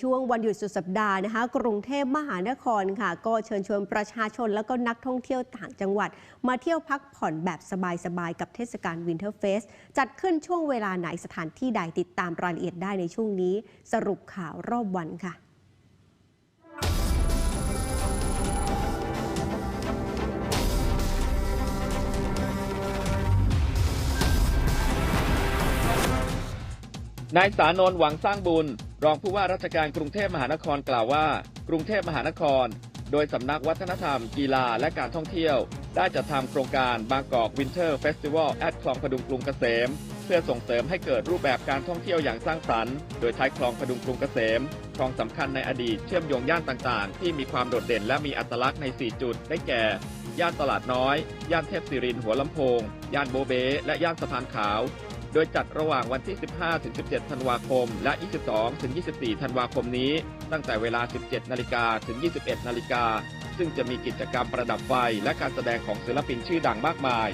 ช่วงวันหยุดสุดสัปดาห์นะคะกรุงเทพมหานครค่ะ ก็เชิญชวนประชาชนแล้วก็นักท่องเที่ยวต่างจังหวัด มาเที่ยวพักผ่อนแบบสบายๆ กับเทศกาลวินเทอร์เฟสจัดขึ้นช่วงเวลาไหนสถานที่ใดติดตามรายละเอียดได้ในช่วงนี้ สรุปข่าวรอบวันค่ะนายสานนท์หวังสร้างบุญ รองผู้ว่าราชการกรุงเทพมหานครกล่าวว่า กรุงเทพมหานคร โดยสำนักวัฒนธรรม กีฬาและการท่องเที่ยว ได้จัดทำโครงการบางกอกวินเทอร์เฟสติวัลแอดคลองพดุงกรุงเกษม เพื่อส่งเสริมให้เกิดรูปแบบการท่องเที่ยวอย่างสร้างสรรค์โดยใช้คลองพดุงกรุงเกษมคลองสำคัญในอดีตเชื่อมโยงย่านต่างๆ ที่มีความโดดเด่นและมีอัตลักษณ์ใน 4 จุดได้แก่ ย่านตลาดน้อย ย่านเทพศิรินหัวลำโพง ย่านโบเบและย่านสะพานขาว โดยจัดระหว่างวันที่ 15 ถึง 17 ธันวาคม และ 22 ถึง 24 ธันวาคมนี้ ตั้งแต่เวลา 17 นาฬิกาถึง 21 นาฬิกา ซึ่งจะมีกิจกรรมประดับไฟและการแสดงของศิลปินชื่อดังมากมาย